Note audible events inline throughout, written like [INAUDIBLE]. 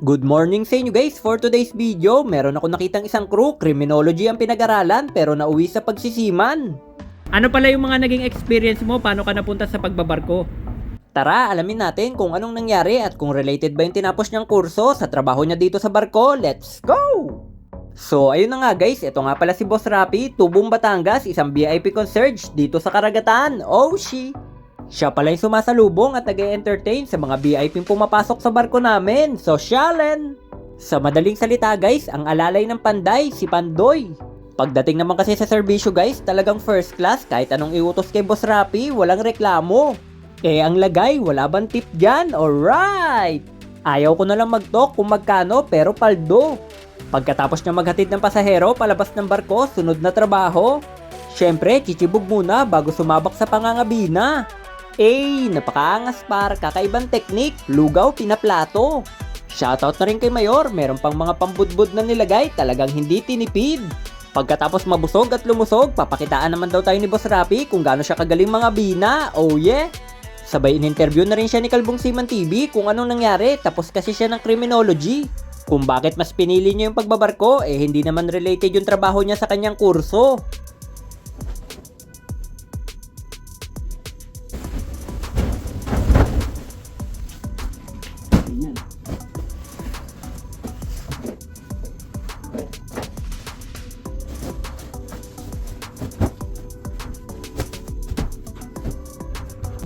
Good morning sa inyo guys! For today's video, meron ako nakitang isang crew, criminology ang pinag-aralan pero nauwi sa pagsisiman. Ano pala yung mga naging experience mo? Paano ka napunta sa pagbabarko? Tara, alamin natin kung anong nangyari at kung related ba yung tinapos niyang kurso sa trabaho niya dito sa barko. Let's go! So, ayun na nga guys, ito nga pala si Boss Rapi, Tubong Batangas, isang VIP concierge dito sa Karagatan. Oh, she! Siya pala yung sumasalubong at nag entertain sa mga VIP pumapasok sa barko namin. Sosyalen! Sa madaling salita guys, ang alalay ng panday, si Pandoy. Pagdating naman kasi sa serbisyo guys, talagang first class kahit anong iutos kay Boss Rapi, walang reklamo. Eh ang lagay, wala bang tip dyan? Alright! Ayaw ko na lang mag-talk kung magkano pero paldo. Pagkatapos niya maghatid ng pasahero palabas ng barko, sunod na trabaho. Siyempre, chichibog muna bago sumabak sa pangangabina. Eh, napakaangas par, kakaibang teknik, lugaw, pinaplato. Shoutout na rin kay Mayor, meron pang mga pambudbud na nilagay, talagang hindi tinipid. Pagkatapos mabusog at lumusog, papakitaan naman daw tayo ni Boss Rapi kung gaano siya kagaling mga bina, oh yeah! Sabay in-interview na rin siya ni Kalbong Siman TV kung anong nangyari tapos kasi siya ng criminology. Kung bakit mas pinili niya yung pagbabarko, eh hindi naman related yung trabaho niya sa kanyang kurso.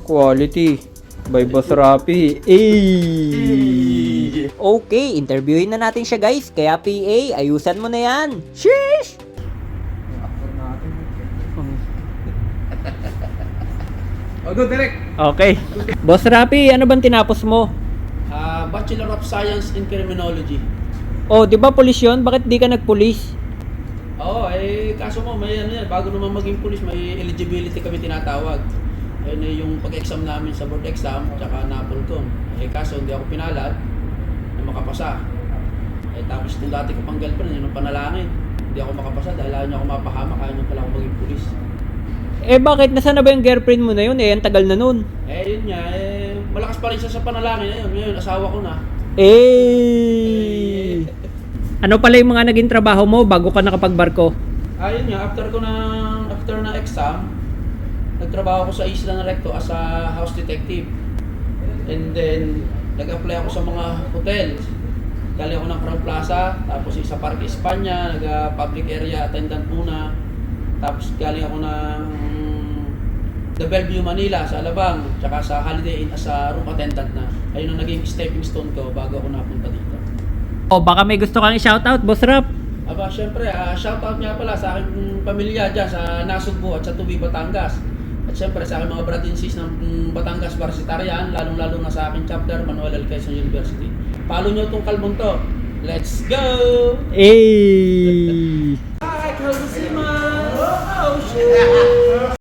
Quality. By Boss Rapi. Eh! Okay, interviewin na natin siya guys. Kaya PA, ayusan mo na yan. Sheesh! O, go direct. Okay. Boss Rapi, ano bang tinapos mo? Bachelor of Science in Criminology. Oh, di ba pulis yun? Bakit di ka nagpulis? Oo, eh, kaso mo, may ano yan, bago naman maging police, may eligibility kami tinatawag. Ayun eh, yung pag-exam namin sa board exam, tsaka napolcon. Eh, kaso hindi ako pinalad na makapasa. Eh, tapos itong dati ko pang girlfriend, yun ang panalangin. Hindi ako makapasa dahil ayaw niya ako mapahamak, ayaw niya pala ako maging police. Eh bakit? Nasaan na ba yung girlfriend mo na yun? Eh, ang tagal na nun. Eh, yun nga, eh, malakas pa rin siya sa panalangin. Ayun, ngayon, asawa ko na. Eh! Ano pala yung mga naging trabaho mo bago ka nakapagbarko? Ayun nga, after ko na after na exam, nagtrabaho ko sa Isla ng Recto as a house detective. And then, nag-apply ako sa mga hotels. Galing ako ng Crown Plaza, tapos sa Parque España, nag-public area attendant muna. Tapos galing ako ng The Bellevue, Manila, sa Alabang, tsaka sa Holiday Inn as a room attendant na. Ayun ang naging stepping stone ko bago ako napunta dito. O baka may gusto kang i-shoutout, Boss Rap. Aba, syempre, ah, shoutout nga pala sa aking pamilya dyan sa Nasugbo at sa Tubi, Batangas. At syempre sa aking mga brad and sis ng mm, Batangas Varsitarian, lalong-lalo na sa aking chapter, Manuel L. Quezon University. Follow nyo itong kalbong to. Let's go! Eh! [LAUGHS]